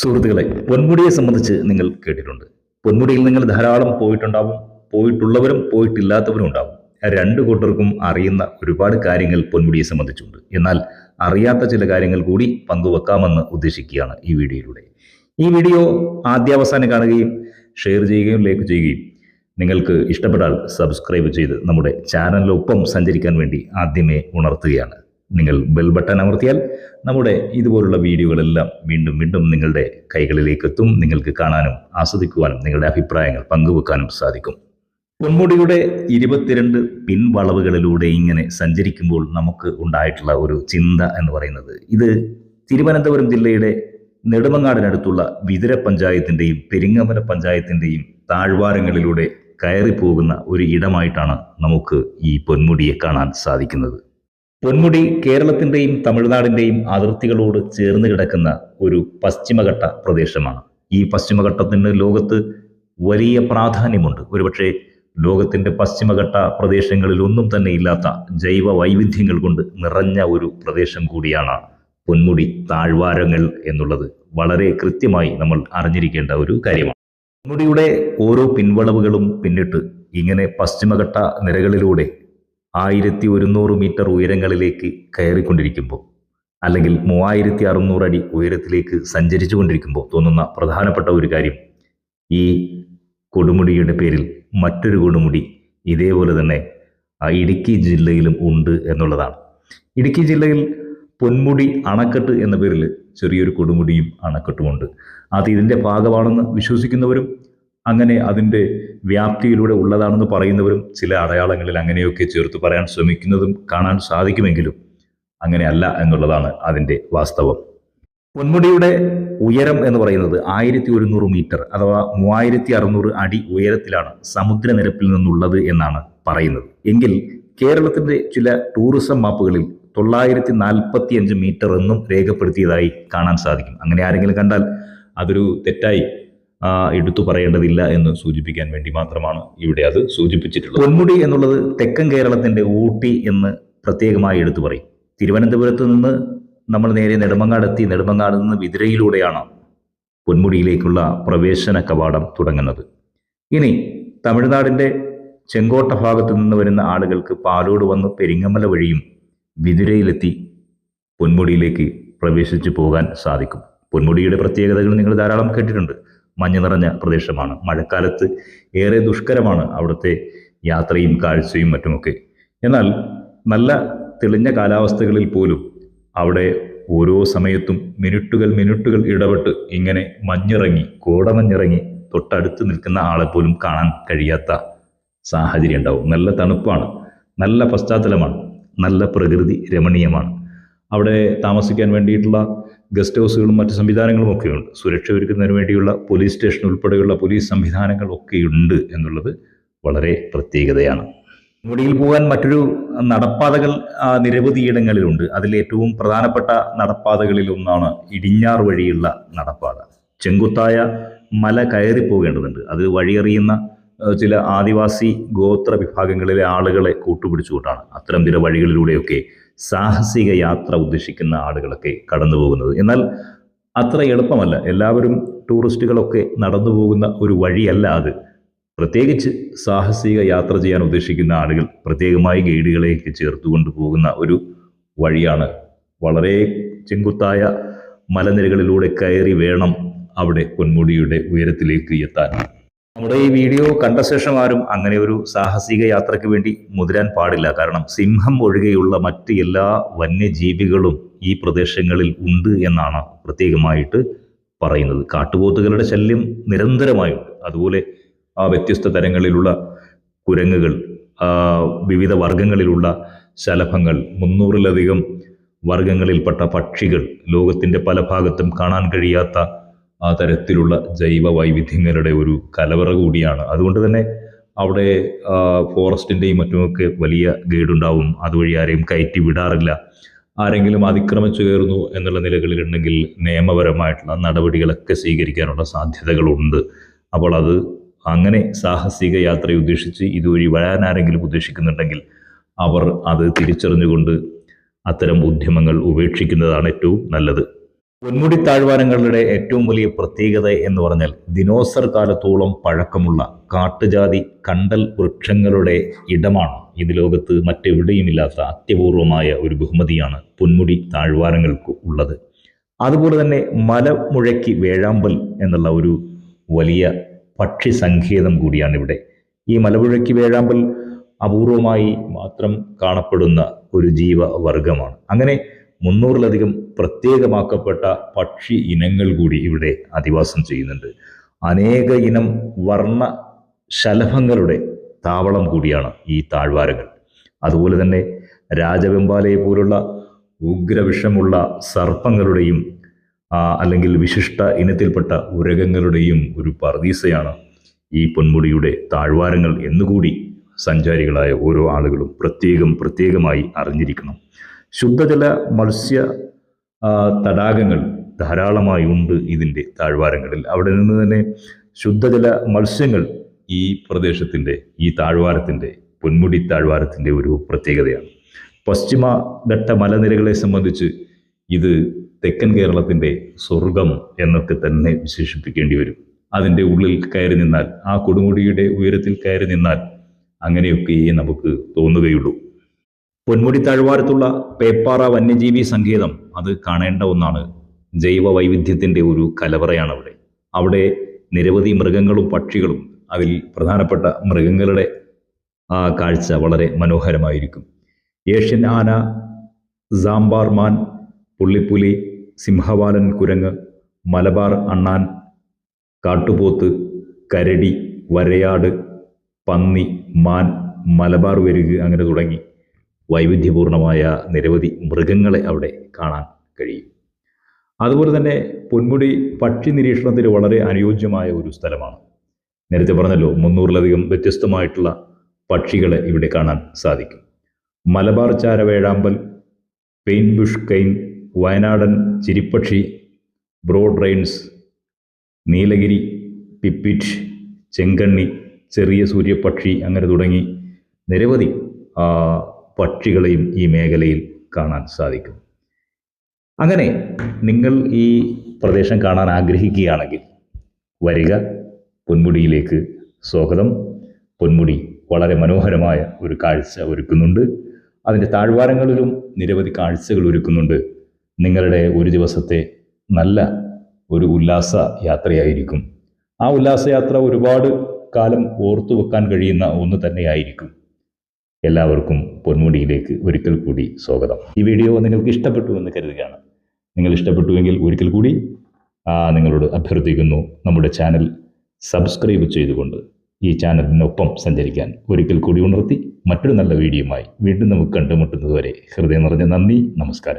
സുഹൃത്തുക്കളെ പൊന്മുടിയെ സംബന്ധിച്ച് നിങ്ങൾ കേട്ടിട്ടുണ്ട്. പൊന്മുടിയിൽ നിങ്ങൾ ധാരാളം പോയിട്ടുണ്ടാവും പോയിട്ടുള്ളവരും പോയിട്ടില്ലാത്തവരും ഉണ്ടാവും. രണ്ട് കൂട്ടർക്കും അറിയുന്ന ഒരുപാട് കാര്യങ്ങൾ പൊന്മുടിയെ സംബന്ധിച്ചുണ്ട്. എന്നാൽ അറിയാത്ത ചില കാര്യങ്ങൾ കൂടി പങ്കുവെക്കാമെന്ന് ഉദ്ദേശിക്കുകയാണ് ഈ വീഡിയോയിലൂടെ. ഈ വീഡിയോ ആദ്യാവസാനം കാണുകയും ഷെയർ ചെയ്യുകയും ലൈക്ക് ചെയ്യുകയും നിങ്ങൾക്ക് ഇഷ്ടപ്പെട്ടാൽ സബ്സ്ക്രൈബ് ചെയ്ത് നമ്മുടെ ചാനലിനൊപ്പം സഞ്ചരിക്കാൻ വേണ്ടി ആദ്യമേ ഉണർത്തുകയാണ്. നിങ്ങൾ ബെൽ ബട്ടൺ അമർത്തിയാൽ നമ്മുടെ ഇതുപോലുള്ള വീഡിയോകളെല്ലാം വീണ്ടും വീണ്ടും നിങ്ങളുടെ കൈകളിലേക്ക് എത്തും നിങ്ങൾക്ക് കാണാനും ആസ്വദിക്കുവാനും നിങ്ങളുടെ അഭിപ്രായങ്ങൾ പങ്കുവെക്കാനും സാധിക്കും. പൊന്മുടിയുടെ ഇരുപത്തിരണ്ട് പിൻവളവുകളിലൂടെ ഇങ്ങനെ സഞ്ചരിക്കുമ്പോൾ നമുക്ക് ഉണ്ടായിട്ടുള്ള ഒരു ചിന്ത എന്ന് പറയുന്നത് ഇത് തിരുവനന്തപുരം ജില്ലയുടെ നെടുമങ്ങാടിനടുത്തുള്ള വിതിര പഞ്ചായത്തിന്റെയും പെരിങ്ങമല പഞ്ചായത്തിന്റെയും താഴ്വാരങ്ങളിലൂടെ കയറി പോകുന്ന ഒരു ഇടമായിട്ടാണ് നമുക്ക് ഈ പൊന്മുടിയെ കാണാൻ സാധിക്കുന്നത്. പൊന്മുടി കേരളത്തിന്റെയും തമിഴ്നാടിന്റെയും അതിർത്തികളോട് ചേർന്ന് കിടക്കുന്ന ഒരു പശ്ചിമഘട്ട പ്രദേശമാണ്. ഈ പശ്ചിമഘട്ടത്തിന് ലോകത്ത് വലിയ പ്രാധാന്യമുണ്ട്. ഒരുപക്ഷെ ലോകത്തിന്റെ പശ്ചിമഘട്ട പ്രദേശങ്ങളിൽ ഒന്നും തന്നെ ഇല്ലാത്ത ജൈവ വൈവിധ്യങ്ങൾ കൊണ്ട് നിറഞ്ഞ ഒരു പ്രദേശം കൂടിയാണ് പൊന്മുടി താഴ്വാരങ്ങൾ എന്നുള്ളത്. വളരെ കൃത്യമായി നമ്മൾ അറിഞ്ഞിരിക്കേണ്ട ഒരു കാര്യമാണ്. പൊന്മുടിയുടെ ഓരോ പിൻവളവുകളും പിന്നിട്ട് ഇങ്ങനെ പശ്ചിമഘട്ട നിരകളിലൂടെ ആയിരത്തി ഒരുന്നൂറ് മീറ്റർ ഉയരങ്ങളിലേക്ക് കയറിക്കൊണ്ടിരിക്കുമ്പോൾ അല്ലെങ്കിൽ മൂവായിരത്തി അറുന്നൂറ് അടി ഉയരത്തിലേക്ക് സഞ്ചരിച്ചു കൊണ്ടിരിക്കുമ്പോൾ തോന്നുന്ന പ്രധാനപ്പെട്ട ഒരു കാര്യം ഈ കൊടുമുടിയുടെ പേരിൽ മറ്റൊരു കൊടുമുടി ഇതേപോലെ തന്നെ ഇടുക്കി ജില്ലയിലും ഉണ്ട് എന്നുള്ളതാണ്. ഇടുക്കി ജില്ലയിൽ പൊന്മുടി അണക്കെട്ട് എന്ന പേരിൽ ചെറിയൊരു കൊടുമുടിയും അണക്കെട്ടുമുണ്ട്. അത് ഇതിന്റെ ഭാഗമാണെന്ന് വിശ്വസിക്കുന്നവരും അങ്ങനെ അതിന്റെ വ്യാപ്തിയിലൂടെ ഉള്ളതാണെന്ന് പറയുന്നവരും ചില അടയാളങ്ങളിൽ അങ്ങനെയൊക്കെ ചേർത്ത് പറയാൻ ശ്രമിക്കുന്നതും കാണാൻ സാധിക്കുമെങ്കിലും അങ്ങനെയല്ല എന്നുള്ളതാണ് അതിന്റെ വാസ്തവം. പൊന്മുടിയുടെ ഉയരം എന്ന് പറയുന്നത് ആയിരത്തി ഒരുന്നൂറ് മീറ്റർ അഥവാ മൂവായിരത്തി അറുന്നൂറ് അടി ഉയരത്തിലാണ് സമുദ്രനിരപ്പിൽ നിന്നുള്ളത് എന്നാണ് പറയുന്നത്. എങ്കിൽ കേരളത്തിന്റെ ചില ടൂറിസം മാപ്പുകളിൽ തൊള്ളായിരത്തി നാൽപ്പത്തി അഞ്ച് മീറ്റർ എന്നും രേഖപ്പെടുത്തിയതായി കാണാൻ സാധിക്കും. അങ്ങനെ ആരെങ്കിലും കണ്ടാൽ അതൊരു തെറ്റായി എടുത്തു പറയേണ്ടതില്ല എന്ന് സൂചിപ്പിക്കാൻ വേണ്ടി മാത്രമാണ് ഇവിടെ അത് സൂചിപ്പിച്ചിട്ടുള്ളത്. പൊന്മുടി എന്നുള്ളത് തെക്കൻ കേരളത്തിന്റെ ഊട്ടി എന്ന് പ്രത്യേകമായി എടുത്തു പറയും. തിരുവനന്തപുരത്ത് നിന്ന് നമ്മൾ നേരെ നെടുമങ്ങാടെത്തി നെടുമങ്ങാട് നിന്ന് വിതിരയിലൂടെയാണ് പൊന്മുടിയിലേക്കുള്ള പ്രവേശന കവാടം തുടങ്ങുന്നത്. ഇനി തമിഴ്നാടിന്റെ ചെങ്കോട്ട ഭാഗത്തു നിന്ന് വരുന്ന ആളുകൾക്ക് പാലോട് വന്ന് പെരിങ്ങമല വഴിയും വിതുരയിലെത്തി പൊന്മുടിയിലേക്ക് പ്രവേശിച്ചു പോകാൻ സാധിക്കും. പൊന്മുടിയുടെ പ്രത്യേകതകൾ നിങ്ങൾ ധാരാളം കേട്ടിട്ടുണ്ട്. മഞ്ഞ് നിറഞ്ഞ പ്രദേശമാണ്. മഴക്കാലത്ത് ഏറെ ദുഷ്കരമാണ് അവിടുത്തെ യാത്രയും കാഴ്ചയും മറ്റുമൊക്കെ. എന്നാൽ നല്ല തെളിഞ്ഞ കാലാവസ്ഥകളിൽ പോലും അവിടെ ഓരോ സമയത്തും മിനിറ്റുകൾ മിനിറ്റുകൾ ഇടപെട്ട് ഇങ്ങനെ മഞ്ഞിറങ്ങി കോടമഞ്ഞിറങ്ങി തൊട്ടടുത്ത് നിൽക്കുന്ന ആളെ പോലും കാണാൻ കഴിയാത്ത സാഹചര്യം ഉണ്ടാവും. നല്ല തണുപ്പാണ് നല്ല പശ്ചാത്തലമാണ് നല്ല പ്രകൃതി രമണീയമാണ്. അവിടെ താമസിക്കാൻ വേണ്ടിയിട്ടുള്ള ഗസ്റ്റ് ഹൗസുകളും മറ്റ് സംവിധാനങ്ങളും ഒക്കെയുണ്ട്. സുരക്ഷ ഒരുക്കുന്നതിന് വേണ്ടിയുള്ള പോലീസ് സ്റ്റേഷൻ ഉൾപ്പെടെയുള്ള പോലീസ് സംവിധാനങ്ങൾ ഒക്കെയുണ്ട് എന്നുള്ളത് വളരെ പ്രത്യേകതയാണ്. മുടിയിൽ പോകാൻ മറ്റൊരു നടപ്പാതകൾ നിരവധി ഇടങ്ങളിലുണ്ട്. അതിലേറ്റവും പ്രധാനപ്പെട്ട നടപ്പാതകളിൽ ഒന്നാണ് ഇടിഞ്ഞാർ വഴിയുള്ള നടപ്പാത. ചെങ്കുത്തായ മല കയറി പോകേണ്ടതുണ്ട്. അത് വഴിയറിയുന്ന ചില ആദിവാസി ഗോത്ര വിഭാഗങ്ങളിലെ ആളുകളെ കൂട്ടുപിടിച്ചുകൊണ്ടാണ്. അത്തരം ചില വഴികളിലൂടെയൊക്കെ സാഹസിക യാത്ര ഉദ്ദേശിക്കുന്ന ആളുകളൊക്കെ കടന്നു പോകുന്നത് എന്നാൽ അത്ര എളുപ്പമല്ല. എല്ലാവരും ടൂറിസ്റ്റുകളൊക്കെ നടന്നു പോകുന്ന ഒരു വഴിയല്ല അത്. പ്രത്യേകിച്ച് സാഹസിക യാത്ര ചെയ്യാൻ ഉദ്ദേശിക്കുന്ന ആളുകൾ പ്രത്യേകമായി ഗൈഡുകളെയൊക്കെ ചേർത്തുകൊണ്ട് പോകുന്ന ഒരു വഴിയാണ്. വളരെ ചെങ്കുത്തായ മലനിരകളിലൂടെ കയറി വേണം അവിടെ പൊന്മുടിയുടെ ഉയരത്തിലേക്ക് എത്താൻ. നമ്മുടെ ഈ വീഡിയോ കണ്ട ശേഷം ആരും അങ്ങനെ ഒരു സാഹസിക യാത്രയ്ക്ക് വേണ്ടി മുതിരാൻ പാടില്ല. കാരണം സിംഹം ഒഴികെയുള്ള മറ്റ് എല്ലാ വന്യജീവികളും ഈ പ്രദേശങ്ങളിൽ ഉണ്ട് എന്നാണ് പ്രത്യേകമായിട്ട് പറയുന്നത്. കാട്ടുപോത്തുകളുടെ ശല്യം നിരന്തരമായുണ്ട്. അതുപോലെ ആ വ്യത്യസ്ത തരങ്ങളിലുള്ള കുരങ്ങുകൾ വിവിധ വർഗങ്ങളിലുള്ള ശലഭങ്ങൾ മുന്നൂറിലധികം വർഗങ്ങളിൽപ്പെട്ട പക്ഷികൾ ലോകത്തിന്റെ പല ഭാഗത്തും കാണാൻ കഴിയാത്ത ആ തരത്തിലുള്ള ജൈവ വൈവിധ്യങ്ങളുടെ ഒരു കലവറ കൂടിയാണ്. അതുകൊണ്ട് തന്നെ അവിടെ ഫോറസ്റ്റിന്റെയും മറ്റുമൊക്കെ വലിയ ഗൈഡുണ്ടാവും. അതുവഴി ആരെയും കയറ്റി വിടാറില്ല. ആരെങ്കിലും അതിക്രമിച്ചു കയറുന്നു എന്നുള്ള നിലകളിലുണ്ടെങ്കിൽ നിയമപരമായിട്ടുള്ള നടപടികളൊക്കെ സ്വീകരിക്കാനുള്ള സാധ്യതകളുണ്ട്. അപ്പോൾ അത് അങ്ങനെ സാഹസിക യാത്ര ഉദ്ദേശിച്ച് ഇതുവഴി വരാൻ ആരെങ്കിലും ഉദ്ദേശിക്കുന്നുണ്ടെങ്കിൽ അവർ അത് തിരിച്ചറിഞ്ഞുകൊണ്ട് അത്തരം ഉദ്യമങ്ങൾ ഉപേക്ഷിക്കുന്നതാണ് ഏറ്റവും നല്ലത്. പൊന്മുടി താഴ്വാരങ്ങളുടെ ഏറ്റവും വലിയ പ്രത്യേകത എന്ന് പറഞ്ഞാൽ ദിനോസർ കാലത്തോളം പഴക്കമുള്ള കാട്ടുജാതി കണ്ടൽ വൃക്ഷങ്ങളുടെ ഇടമാണ് ഇത് ലോകത്ത് മറ്റെവിടെയുമില്ലാത്ത അത്യപൂർവമായ ഒരു ബഹുമതിയാണ് പൊന്മുടി താഴ്വാരങ്ങൾക്ക് ഉള്ളത്. അതുപോലെ തന്നെ മലമുഴക്കി വേഴാമ്പൽ എന്നുള്ള ഒരു വലിയ പക്ഷി സങ്കേതം കൂടിയാണ് ഇവിടെ. ഈ മലമുഴക്കി വേഴാമ്പൽ അപൂർവമായി മാത്രം കാണപ്പെടുന്ന ഒരു ജീവവർഗമാണ് അങ്ങനെ മുന്നൂറിലധികം പ്രത്യേകമാക്കപ്പെട്ട പക്ഷി ഇനങ്ങൾ കൂടി ഇവിടെ അധിവാസം ചെയ്യുന്നുണ്ട്. അനേക ഇനം വർണ ശലഭങ്ങളുടെ താവളം കൂടിയാണ് ഈ താഴ്വാരങ്ങൾ. അതുപോലെ തന്നെ രാജവെമ്പാലയെ പോലുള്ള ഉഗ്രവിഷമുള്ള സർപ്പങ്ങളുടെയും അല്ലെങ്കിൽ വിശിഷ്ട ഇനത്തിൽപ്പെട്ട ഉരകങ്ങളുടെയും ഒരു പർദീസയാണ് ഈ പൊന്മുടിയുടെ താഴ്വാരങ്ങൾ എന്നുകൂടി സഞ്ചാരികളായ ഓരോ ആളുകളും പ്രത്യേകം പ്രത്യേകമായി അറിഞ്ഞിരിക്കണം. ശുദ്ധജല മത്സ്യ തടാകങ്ങൾ ധാരാളമായി ഉണ്ട് ഇതിന്റെ താഴ്വാരങ്ങളിൽ. അവിടെ നിന്ന് തന്നെ ശുദ്ധജല മത്സ്യങ്ങൾ ഈ പ്രദേശത്തിന്റെ ഈ താഴ്വാരത്തിന്റെ പൊന്മുടി താഴ്വാരത്തിന്റെ ഒരു പ്രത്യേകതയാണ്. പശ്ചിമഘട്ട മലനിരകളെ സംബന്ധിച്ച് ഇത് തെക്കൻ കേരളത്തിന്റെ സ്വർഗം എന്നൊക്കെ തന്നെ വിശേഷിപ്പിക്കേണ്ടി വരും. അതിന്റെ ഉള്ളിൽ കയറി നിന്നാൽ ആ കൊടുമുടിയുടെ ഉയരത്തിൽ കയറി നിന്നാൽ അങ്ങനെയൊക്കെ നമുക്ക് തോന്നുകയുള്ളൂ. പൊന്മുടി താഴ്വാരത്തുള്ള പേപ്പാറ വന്യജീവി സങ്കേതം അത് കാണേണ്ട ഒന്നാണ്. ജൈവ വൈവിധ്യത്തിന്റെ ഒരു കലവറയാണ് അവിടെ അവിടെ നിരവധി മൃഗങ്ങളും പക്ഷികളും അതിൽ പ്രധാനപ്പെട്ട മൃഗങ്ങളുടെ ആ കാഴ്ച വളരെ മനോഹരമായിരിക്കും. ഏഷ്യൻ ആന സാമ്പാർ മാൻ പുള്ളിപ്പുലി സിംഹവാലൻ കുരങ്ങ് മലബാർ അണ്ണാൻ കാട്ടുപോത്ത് കരടി വരയാട് പന്നി മാൻ മലബാർ വരുക അങ്ങനെ തുടങ്ങി. വൈവിധ്യപൂർണമായ നിരവധി മൃഗങ്ങളെ അവിടെ കാണാൻ കഴിയും. അതുപോലെ തന്നെ പൊന്മുടി പക്ഷി നിരീക്ഷണത്തിന് വളരെ അനുയോജ്യമായ ഒരു സ്ഥലമാണ്. നേരത്തെ പറഞ്ഞല്ലോ മുന്നൂറിലധികം വ്യത്യസ്തമായിട്ടുള്ള പക്ഷികളെ ഇവിടെ കാണാൻ സാധിക്കും. മലബാർ ചാര വേഴാമ്പൽ പെയിൻ ബുഷ് കൈൻ വയനാടൻ ചിരിപ്പക്ഷി ബ്രോഡ് റെയിൻസ് നീലഗിരി പിപ്പിറ്റ് ചെങ്കണ്ണി ചെറിയ സൂര്യപക്ഷി അങ്ങനെ തുടങ്ങി നിരവധി പക്ഷികളെയും ഈ മേഖലയിൽ കാണാൻ സാധിക്കും. അങ്ങനെ നിങ്ങൾ ഈ പ്രദേശം കാണാൻ ആഗ്രഹിക്കുകയാണെങ്കിൽ വരിക പൊന്മുടിയിലേക്ക് സ്വാഗതം. പൊന്മുടി വളരെ മനോഹരമായ ഒരു കാഴ്ച ഒരുക്കുന്നുണ്ട്. അതിന്റെ താഴ്വാരങ്ങളിലും നിരവധി കാഴ്ചകൾ ഒരുക്കുന്നുണ്ട്. നിങ്ങളുടെ ഒരു ദിവസത്തെ നല്ല ഒരു ഉല്ലാസ യാത്രയായിരിക്കും. ആ ഉല്ലാസയാത്ര ഒരുപാട് കാലം ഓർത്തു വെക്കാൻ കഴിയുന്ന ഒന്ന് തന്നെയായിരിക്കും. എല്ലാവർക്കും പൊന്മുടിയിലേക്ക് ഒരിക്കൽ കൂടി സ്വാഗതം. ഈ വീഡിയോ നിങ്ങൾക്ക് ഇഷ്ടപ്പെട്ടു എന്ന് കരുതുകയാണ്. നിങ്ങൾ ഇഷ്ടപ്പെട്ടുവെങ്കിൽ ഒരിക്കൽ കൂടി നിങ്ങളോട് അഭ്യർത്ഥിക്കുന്നു. നമ്മുടെ ചാനൽ സബ്സ്ക്രൈബ് ചെയ്തുകൊണ്ട് ഈ ചാനലിനൊപ്പം സഞ്ചരിക്കാൻ ഒരിക്കൽ കൂടി ഉണർത്തി മറ്റൊരു നല്ല വീഡിയോയുമായി വീണ്ടും നമുക്ക് കണ്ടുമുട്ടുന്നതുവരെ ഹൃദയം നിറഞ്ഞ നന്ദി നമസ്കാരം.